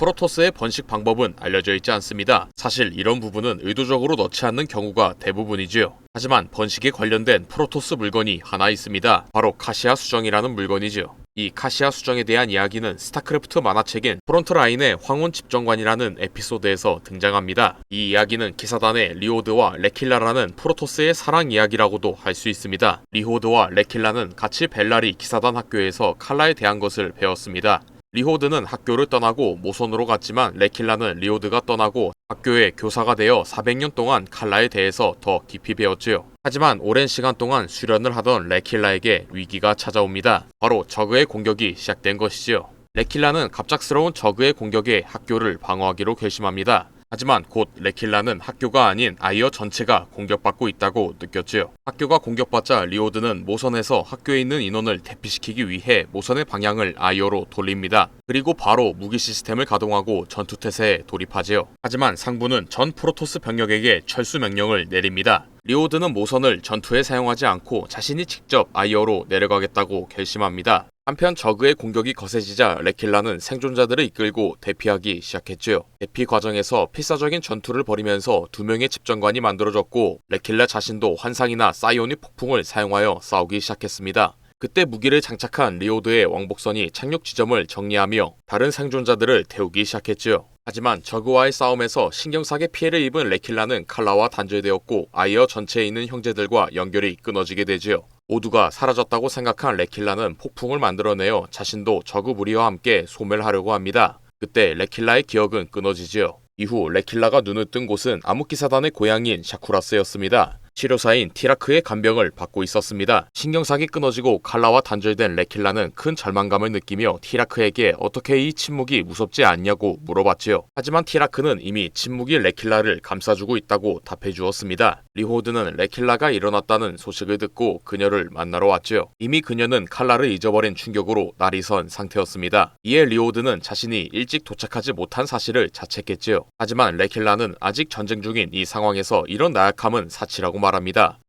프로토스의 번식 방법은 알려져 있지 않습니다. 사실 이런 부분은 의도적으로 넣지 않는 경우가 대부분이지요. 하지만 번식에 관련된 프로토스 물건이 하나 있습니다. 바로 카시아 수정이라는 물건이지요. 이 카시아 수정에 대한 이야기는 스타크래프트 만화책인 프론트라인의 황혼 집정관이라는 에피소드에서 등장합니다. 이 이야기는 기사단의 리오드와 레킬라라는 프로토스의 사랑 이야기라고도 할 수 있습니다. 리호드와 레킬라는 같이 벨라리 기사단 학교에서 칼라에 대한 것을 배웠습니다. 리호드는 학교를 떠나고 모선으로 갔지만 레킬라는 리오드가 떠나고 학교의 교사가 되어 400년 동안 칼라에 대해서 더 깊이 배웠지요. 하지만 오랜 시간 동안 수련을 하던 레킬라에게 위기가 찾아옵니다. 바로 저그의 공격이 시작된 것이지요. 레킬라는 갑작스러운 저그의 공격에 학교를 방어하기로 결심합니다. 하지만 곧 레킬라는 학교가 아닌 아이어 전체가 공격받고 있다고 느꼈지요. 학교가 공격받자 리오드는 모선에서 학교에 있는 인원을 대피시키기 위해 모선의 방향을 아이어로 돌립니다. 그리고 바로 무기 시스템을 가동하고 전투 태세에 돌입하지요. 하지만 상부는 전 프로토스 병력에게 철수 명령을 내립니다. 리오드는 모선을 전투에 사용하지 않고 자신이 직접 아이어로 내려가겠다고 결심합니다. 한편 저그의 공격이 거세지자 레킬라는 생존자들을 이끌고 대피하기 시작했지요. 대피 과정에서 필사적인 전투를 벌이면서 두 명의 집정관이 만들어졌고 레킬라 자신도 환상이나 사이오닉 폭풍을 사용하여 싸우기 시작했습니다. 그때 무기를 장착한 리오드의 왕복선이 착륙 지점을 정리하며 다른 생존자들을 태우기 시작했지요. 하지만 저그와의 싸움에서 신경사게 피해를 입은 레킬라는 칼라와 단절되었고 아이어 전체에 있는 형제들과 연결이 끊어지게 되지요. 모두가 사라졌다고 생각한 레킬라는 폭풍을 만들어내어 자신도 저그 무리와 함께 소멸하려고 합니다. 그때 레킬라의 기억은 끊어지지요. 이후 레킬라가 눈을 뜬 곳은 암흑기사단의 고향인 샤쿠라스였습니다. 치료사인 티라크의 간병을 받고 있었습니다. 신경삭이 끊어지고 칼라와 단절된 레킬라는 큰 절망감을 느끼며 티라크에게 어떻게 이 침묵이 무섭지 않냐고 물어봤지요. 하지만 티라크는 이미 침묵이 레킬라를 감싸주고 있다고 답해 주었습니다. 리호드는 레킬라가 일어났다는 소식을 듣고 그녀를 만나러 왔지요. 이미 그녀는 칼라를 잊어버린 충격으로 날이 선 상태였습니다. 이에 리호드는 자신이 일찍 도착하지 못한 사실을 자책했지요. 하지만 레킬라는 아직 전쟁 중인 이 상황에서 이런 나약함은 사치라고 말합니다.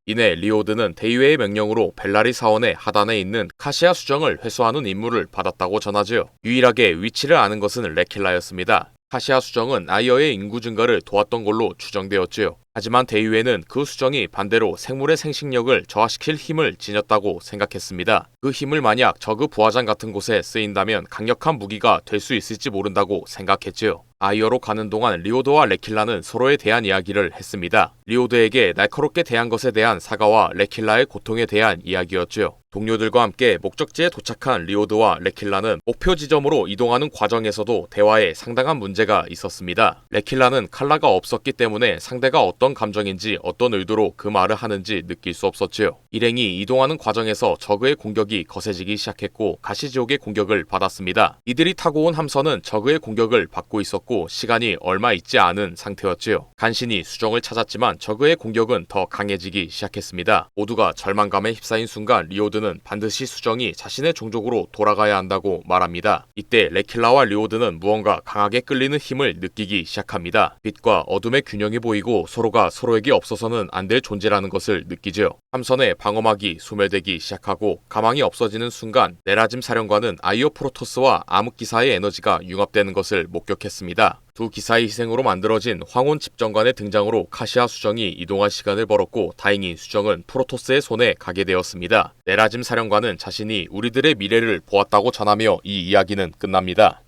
이내 리오드는 대의회의 명령으로 벨라리 사원의 하단에 있는 카시아 수정을 회수하는 임무를 받았다고 전하지요. 유일하게 위치를 아는 것은 레킬라였습니다. 카시아 수정은 아이어의 인구 증가를 도왔던 걸로 추정되었지요. 하지만 대의회는 그 수정이 반대로 생물의 생식력을 저하시킬 힘을 지녔다고 생각했습니다. 그 힘을 만약 저그 부화장 같은 곳에 쓰인다면 강력한 무기가 될 수 있을지 모른다고 생각했지요. 아이어로 가는 동안 리오드와 레킬라는 서로에 대한 이야기를 했습니다. 리오드에게 날카롭게 대한 것에 대한 사과와 레킬라의 고통에 대한 이야기였지요. 동료들과 함께 목적지에 도착한 리오드와 레킬라는 목표 지점으로 이동하는 과정에서도 대화에 상당한 문제가 있었습니다. 레킬라는 칼라가 없었기 때문에 상대가 어떤 감정인지 어떤 의도로 그 말을 하는지 느낄 수 없었지요. 일행이 이동하는 과정에서 저그의 공격이 거세지기 시작했고 가시지옥의 공격을 받았습니다. 이들이 타고 온 함선은 저그의 공격을 받고 있었고 시간이 얼마 있지 않은 상태였지요. 간신히 수정을 찾았지만 저그의 공격은 더 강해지기 시작했습니다. 모두가 절망감에 휩싸인 순간 리오드는 반드시 수정이 자신의 종족으로 돌아가야 한다고 말합니다. 이때 레킬라와 리오드는 무언가 강하게 끌리는 힘을 느끼기 시작합니다. 빛과 어둠의 균형이 보이고 서로가 서로에게 없어서는 안 될 존재라는 것을 느끼죠. 함선의 방어막이 소멸되기 시작하고 가망이 없어지는 순간 네라짐 사령관은 아이오 프로토스와 암흑기사의 에너지가 융합되는 것을 목격했습니다. 두 기사의 희생으로 만들어진 황혼 집정관의 등장으로 카시아 수정이 이동할 시간을 벌었고 다행히 수정은 프로토스의 손에 가게 되었습니다. 네라짐 사령관은 자신이 우리들의 미래를 보았다고 전하며 이 이야기는 끝납니다.